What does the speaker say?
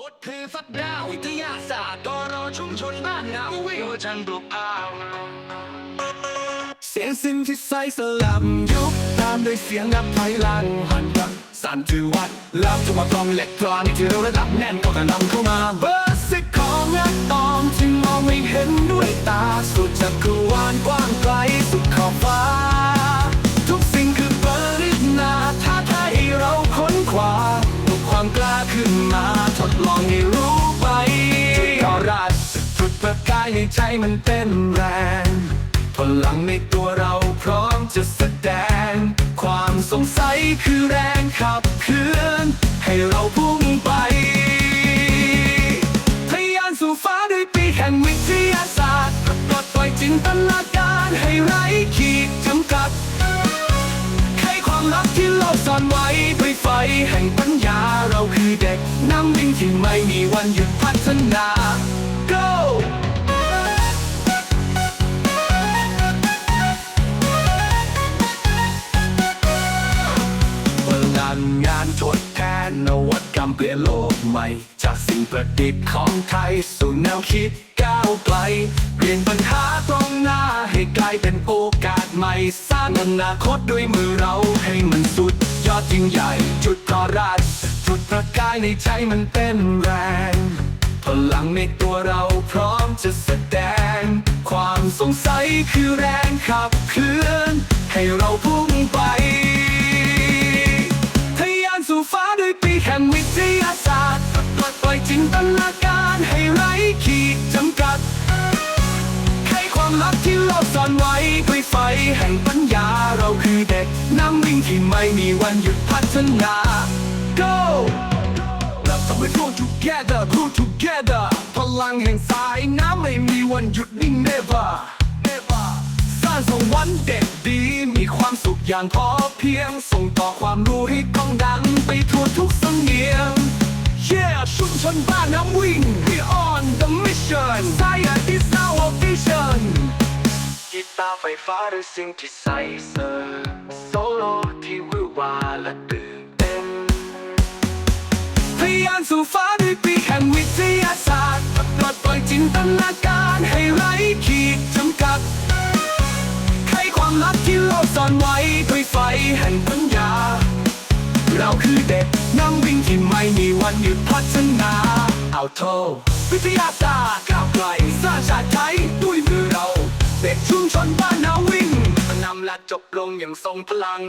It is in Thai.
บทคือสัปดาห์วิทยาศาสตร์กรอชุมชนบ้านนาวิวจันทร์ปลุกพาวเสียงซินที่ใสสลับยุคตามด้วยเสียงอับไพลังหันกันสั่นถือวัดรับทุกมากล้องเล็กทรอนที่เร็วระดับแน่นก็กระนำเข้ามาเบอร์สิของอะตอมที่มองไม่เห็นด้วยตาสุดจักรวาลกว้างไกลสุดขอบฟ้า ทุกสิ่งคือปริศนาท้าทายให้เราค้นคว้าปลุกความกล้า ขึ้นมาทดลองให้รู้ไปจุดต่อรัดจุดประกายในใจมันเต้นแรง พลังในตัวเราพร้อมจะแสดง ความสงสัยคือแรงขับเคลื่อน ให้เราพุ่งไปทะยานสู่ฟ้าด้วยปีกแห่งวิทยาศาสตร์ปลดปล่อยจินตนาการให้ไร้ขีดจำกัดไขความลับที่โลกซ่อนไว้ด้วยไฟแห่ง ที่ไม่มีวันหยุดพัฒนา go พลังงานทดแทนนวัตกรรมเปลี่ยนโลกใหม่ จากสิ่งประดิษฐ์ของไทย สู่แนวคิดก้าวไกล เปลี่ยนปัญหาตรงหน้าให้กลายเป็นโอกาสใหม่ สร้างอนาคตด้วยมือเราให้มันสุด ยอดยิ่งใหญ่ จุดพอราด ประกายในใจมันเต้นแรง พลังในตัวเราพร้อมจะแสดง ความสงสัยคือแรงขับเคลื่อน ให้เราพุ่งไปทะยานสู่ฟ้าด้วยปีกแห่งวิทยาศาสตร์ปลดปล่อยจินตนาการให้ไร้ขีดจำกัดไขความลับที่โลกซ่อนไว้ด้วยไฟแห่งปัญญาเราคือเด็กน้ำวิ่งที่ไม่มีวันหยุดพัฒนา go เราต้องไป go together go together พลังแห่งสายน้ำไม่มีวันหยุดนิ่ง never never สร้างสวรรค์เด็กดี มีความสุขอย่างพอเพียง ส่งต่อความรู้ให้ก้องดังไปทั่วทุกสำเนียง Yeah ชุมชนบ้านน้ำวิ่ง We on the mission Science is our vision กีตาร์ไฟฟ้าหรือสิ่งที่ใส่เสริมโซโล่ที่วือวาและานสู่ฟ้าด้วยปีแห่งวิทยาศาสตร์ปลดปล่อยจินตนาการให้ไร้ขีดจำกัดไขความลับที่โลกซ่อนไว้ด้วยไฟแห่งปัญญา เราคือเด็กน้ำวิ่งที่ไม่มีวันหยุดพัฒนาเอาโทวิทยาศาสตร์ก้าวไกลสร้างชาติไทยด้วยมือเรา เด็กชุมชนบ้านนาวิ่งนำและจบลงอย่างทรงพลัง